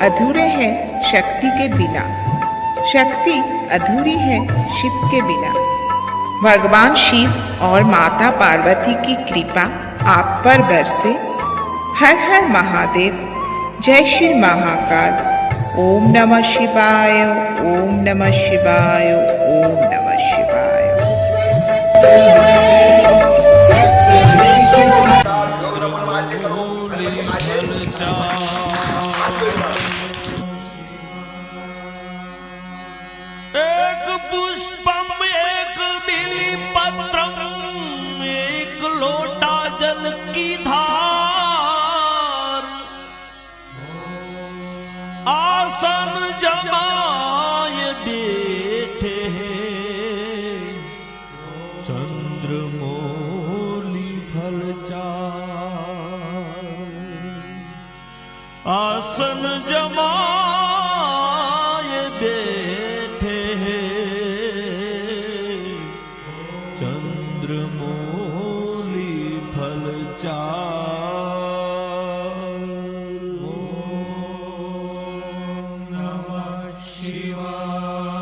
अधूरे हैं शक्ति के बिना। शक्ति अधूरी है शिव के बिना। भगवान शिव और माता पार्वती की कृपा आप पर बरसे। हर हर महादेव, जय श्री महाकाल। ओम नमः शिवाय, ओम नमः शिवाय, ओम नमः शिवाय। पुष्पम एक बिली पत्रम शिवाय